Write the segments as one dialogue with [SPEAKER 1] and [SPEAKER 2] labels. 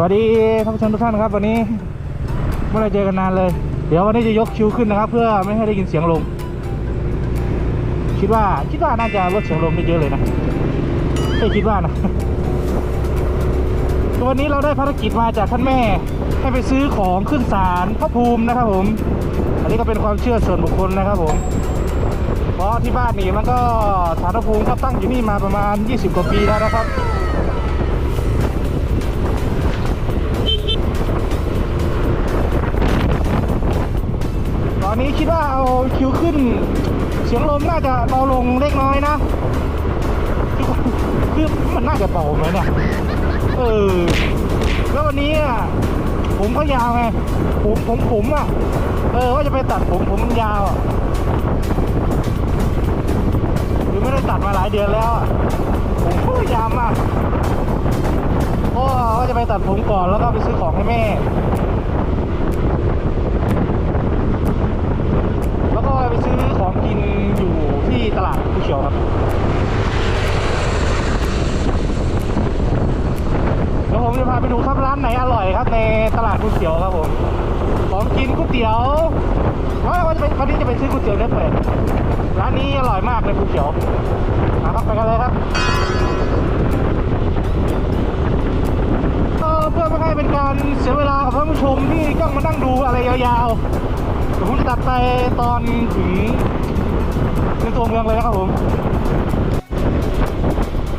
[SPEAKER 1] สวัสดีท่านผู้ชมทุกท่านครับ วันนี้ไม่ได้เจอกันนานเลย เดี๋ยววันนี้จะยกคิวขึ้นนะครับ เพื่อไม่ให้ได้ยินเสียงลมคิดว่าคิดว่าน่าจะลดเสียงลมได้เยอะเลยนะไม่คิดว่านะวันนี้เราได้ภารกิจมาจากท่านแม่ให้ไปซื้อของขึ้นศาลพระภูมินะครับผม อันนี้ก็เป็นความเชื่อส่วนบุคคลนะครับผมเพราะที่บ้านนี่มันก็ศาลพระภูมิก็ตั้งอยู่นี่มาประมาณ 20 กว่าปีแล้วนะครับ นี้คิดว่าเอาคิวขึ้น เสียงลมน่าจะเบาลงเล็กน้อยนะคือมันน่าจะเบาไหมเนี่ยเออแล้ววันนี้อะผมก็ยาวไงผมผมผมอะ เออว่าจะไปตัดผมผมมันยาวอะคือไม่ได้ตัดมาหลายเดือนแล้วผมก็ยาวมากเพราะว่าจะไปตัดผมก่อนแล้วก็ไปซื้อของให้แม่ ไปซื้อของกินอยู่ที่ตลาดภูเขียวครับเดี๋ยวผมจะพาไปดูครับร้านไหนอร่อยครับ ในตลาดภูเขียวครับผม ของกินก๋วยเตี๋ยวว่าว่าจะไปวันนี้จะไปซื้อก๋วยเตี๋ยวเนื้อเปื่อยร้านนี้อร่อยมากเลยภูเขียวมาครับไปกันเลยครับเพื่อไม่ให้เป็นการเสียเวลากับท่านผู้ชมที่ต้องมานั่งดูอะไรยาวๆ ดี๋ยวผมจะตัดไปตอนถึงในตัวเมืองเลยนะครับผม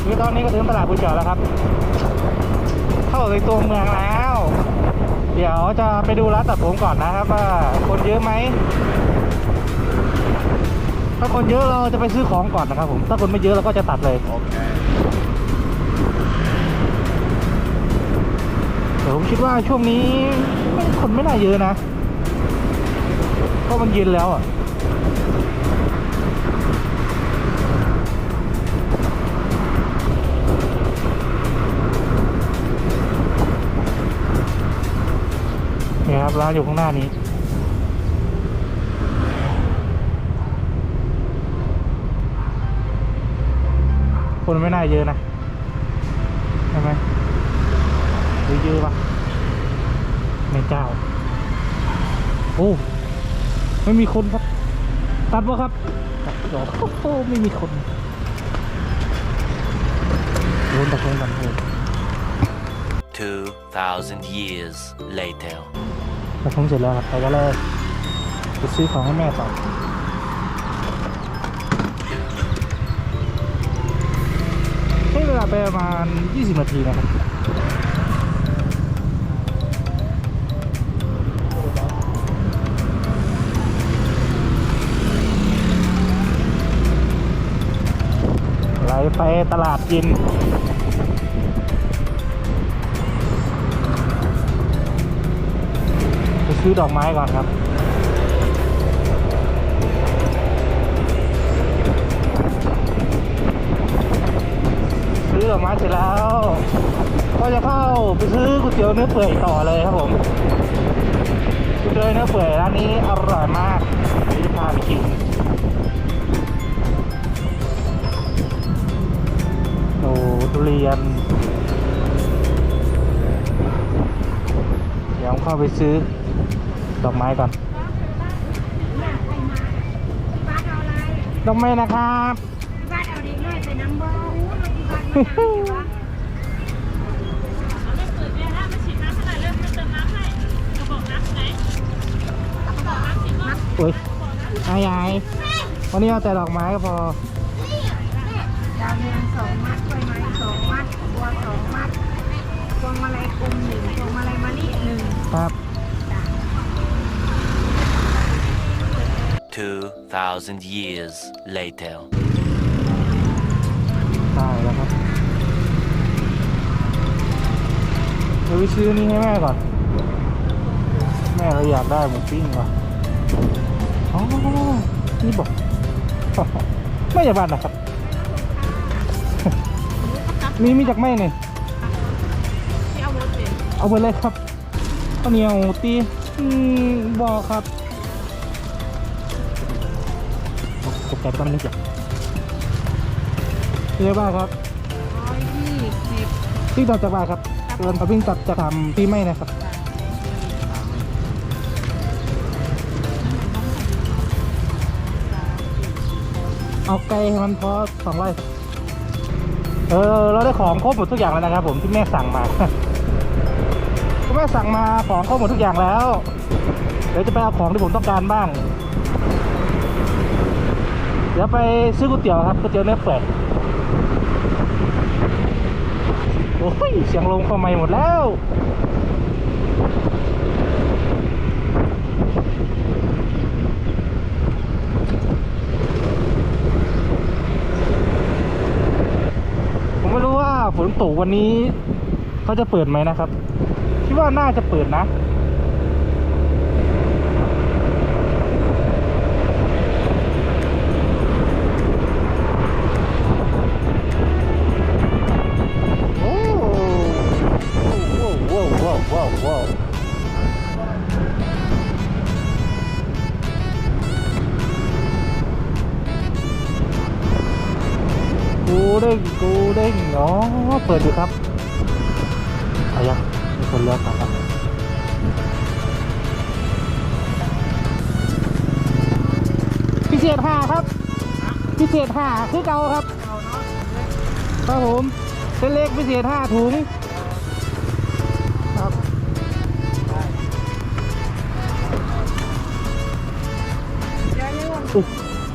[SPEAKER 1] คือตอนนี้ก็ถึงตลาดบุญเขียวแล้วครับ เข้าในตัวเมืองแล้ว เดี๋ยวจะไปดูร้านตัดผมก่อนนะครับว่าคนเยอะไหมถ้าคนเยอะเราจะไปซื้อของก่อนนะครับผม ถ้าคนไม่เยอะเราก็จะตัดเลยเดี๋ยวผมคิดว่าช่วงนี้ไม่คนไม่น่าเยอะนะ เพราะมันเย็นแล้วอะนี่ครับร้านอยู่ข้างหน้านี้คนไม่น่าเยอะนะใช่ไหมหรือเยอะปะไม่เจ้าโอ้ ไม่มีคนครับ ตัดปะครับตัดหรอโอ้โหไม่มีคนโดนตะโกนกันเลย
[SPEAKER 2] 2,000 years later.
[SPEAKER 1] กระทงเสร็จแล้วครับไปก็เลยไปซื้อของให้แม่ต่อใช้เวลาไปประมาณ 20 นาทีนะครับ ไปตลาดกิน ไปซื้อดอกไม้ก่อนครับซื้อดอกไม้เสร็จแล้ว ก็จะเข้าไปซื้อก๋วยเตี๋ยวเนื้อเปื่อยต่อเลยครับผมก๋วยเตี๋ยวเนื้อเปื่อยร้านนี้อร่อยมากเดี๋ยวจะพาไปกิน เรียนเดี๋ยวผมเข้าไปซื้อดอกไม้ก่อน
[SPEAKER 3] บ้านเอาอะไร
[SPEAKER 1] ดอกไม้นะครับ
[SPEAKER 3] บ้านเอาเด็กน้อยไออู้เราที่บ้านมันน้ำเลยวะ
[SPEAKER 1] อุ้ยอายายวันนี้เอาแต่ดอกไม้ก็พอ
[SPEAKER 3] วงมาลัยกลมหนึ่งพวงมาลัยมะลิหนึ่ง
[SPEAKER 1] ครับ
[SPEAKER 2] 2,000 years later.
[SPEAKER 1] ได้แล้วครับเดี๋ยวไปซื้อนี่ให้แม่ก่อน แม่เราอยากได้หมูปิ้งว่ะอ๋อนี่บอก ไม่จากบ้านนะครับ มีมีจากแม่เนี่ย
[SPEAKER 3] ที่เอารถ เด็ก
[SPEAKER 1] เอาไปเลยครับข้าวเหนียวตีอืมบอกครับตกใจก็ไม่นึกอยากเรียกว่าครับ
[SPEAKER 3] ร้อยยี่สิบ
[SPEAKER 1] ที่ต่อจากบ้านครับ
[SPEAKER 3] กับ
[SPEAKER 1] เกินเขาวิ่งจัดจะทำปีไม่นะครับเอาไกลให้มันพอสองร้อยเออ เราได้ของครบหมดทุกอย่างแล้วนะครับผมที่แม่สั่งมา คุณแม่สั่งมาของครบหมดทุกอย่างแล้ว เดี๋ยวจะไปเอาของที่ผมต้องการบ้าง เดี๋ยวไปซื้อก๋วยเตี๋ยวครับก๋วยเตี๋ยวเนื้อเปื่อยโอ้ยเสียงลงเข้าไม่หมดแล้วผมไม่รู้ว่าฝนตกวันนี้เขาจะเปิดไหมนะครับ คิดว่าน่าจะเปิดนะโอ้โหว้าวว้าวว้าวว้าวกูเด้งกูเด้งอ๋อเปิดอยู่ครับอายังมี คนเลือกครับพิเศษห้าครับ พิเศษห้าคือเก่าครับครับผมเส้นเล็กพิเศษห้าถุงครับ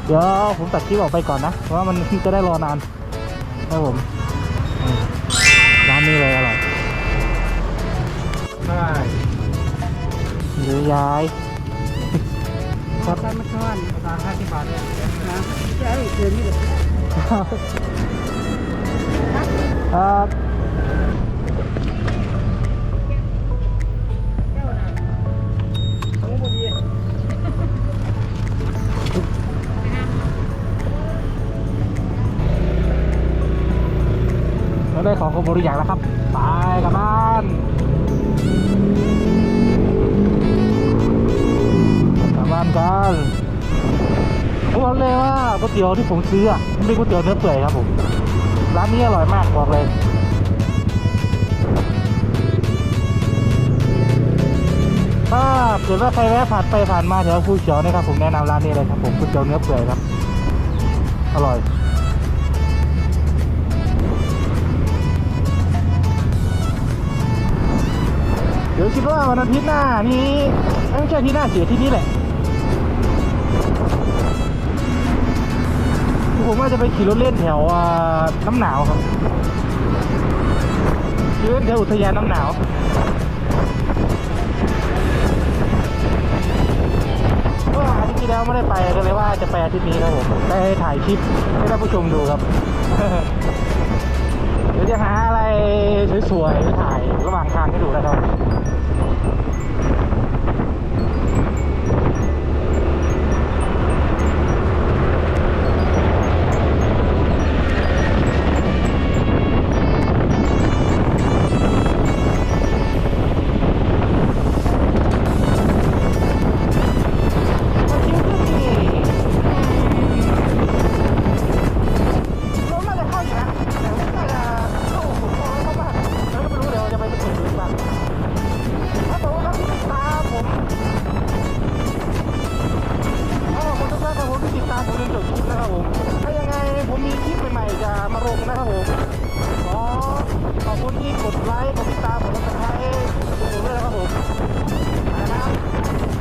[SPEAKER 3] เดี๋ยว
[SPEAKER 1] ผมตัดคลิปออกไปก่อนนะ เพราะว่ามันจะได้รอนานครับผมอืมร้านนี้เลยอร่อย
[SPEAKER 4] ใช่
[SPEAKER 1] หรือย้ายครับ
[SPEAKER 3] การมาทอน
[SPEAKER 4] ตามห้าสิบบาทเลย
[SPEAKER 3] นะใช่เกินนี่เลย
[SPEAKER 1] ครับได้ของครบหมดทุกอย่างแล้วครับ ไปกลับบ้าน กลับบ้านกันผมบอกเลยว่าก๋วยเตี๋ยวที่ผมซื้ออะมันเป็นก๋วยเตี๋ยวเนื้อเปื่อยครับผม ร้านนี้อร่อยมากบอกเลยถ้าเกิดว่าใครแวะผ่านไปผ่านมาแถวภูเขียวนะครับผมแนะนำร้านนี้เลยครับผมก๋วยเตี๋ยวเนื้อเปื่อยครับ อร่อย เดี๋ยวคิดว่าวันอาทิตย์หน้านี้เอ้ยไม่ใช่ที่หน้าเสียที่นี่แหละ ผมว่าจะไปขี่รถเล่นแถวน้ำหนาวครับขี่รถเล่นแถวอุทยานน้ำหนาวว่าอาทิตย์ที่แล้วไม่ได้ไปก็เลยว่าจะไปอาทิตย์นี้ครับผมได้ถ่ายคลิปให้ท่านผู้ชมดูครับ ดี๋ยวจะหาอะไรสวยๆถ่ายระหว่างทางให้ดูนะครับ ไลค์กดติดตามผมซับสไครต์ผมด้วยนะครับผมนะครับ